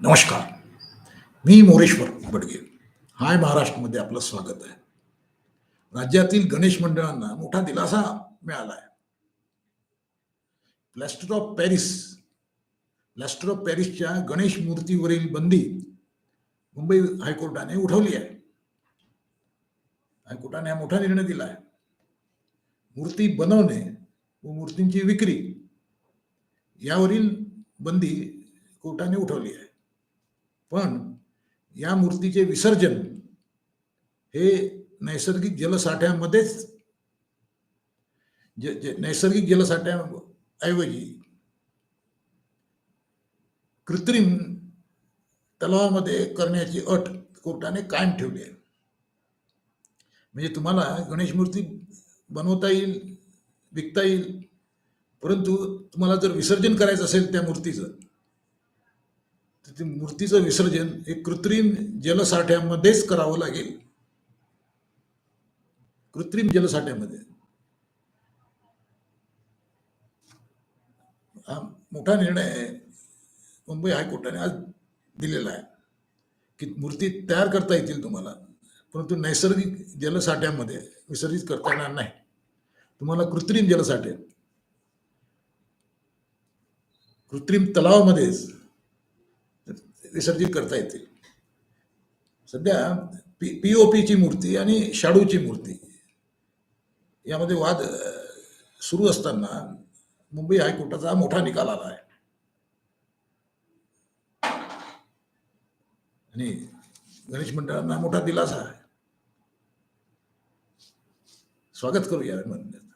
नमस्कार. मी मोरेश्वर बडगे. हाय महाराष्ट्रमध्ये आपलं स्वागत आहे. राज्यातील गणेश मंडळांना मोठा दिलासा मिळाला आहे plaster of Paris plaster of पॅरिसच्या गणेश मूर्तीवरील बंदी मुंबई हायकोर्टाने उठवली आहे. हायकोर्टाने हा मोठा निर्णय दिला आहे मूर्ती बनवणे व मूर्तींची विक्री यावरील बंदी कोर्टाने उठवली आहे. पण या मूर्तीचे विसर्जन हे नैसर्गिक जलसाठ्यामध्येच जे नैसर्गिक जलसाठ्याऐवजी कृत्रिम तलावामध्ये करण्याची अट कोर्टाने कायम ठेवली आहे. म्हणजे तुम्हाला गणेश मूर्ती बनवता येईल विकता येईल परंतु तुम्हाला जर विसर्जन करायचं असेल त्या मूर्तीचं तिथे मूर्तीचं विसर्जन हे कृत्रिम जलसाठ्यामध्येच करावं लागेल. कृत्रिम जलसाठ्यामध्ये. हा मोठा निर्णय मुंबई हायकोर्टाने आज दिलेला आहे की मूर्ती तयार करता येतील तुम्हाला परंतु नैसर्गिक जलसाठ्यामध्ये विसर्जित करता येणार नाही. तुम्हाला कृत्रिम जलसाठे कृत्रिम तलावामध्येच विसर्जित करता येतील. सध्या पी पी ओ पीची मूर्ती आणि शाडूची मूर्ती यामध्ये वाद सुरू असताना मुंबई हायकोर्टाचा मोठा निकाल आला आहे. आणि गणेश मंडळांना मोठा दिलासा आहे. स्वागत करूया म्हणण्यात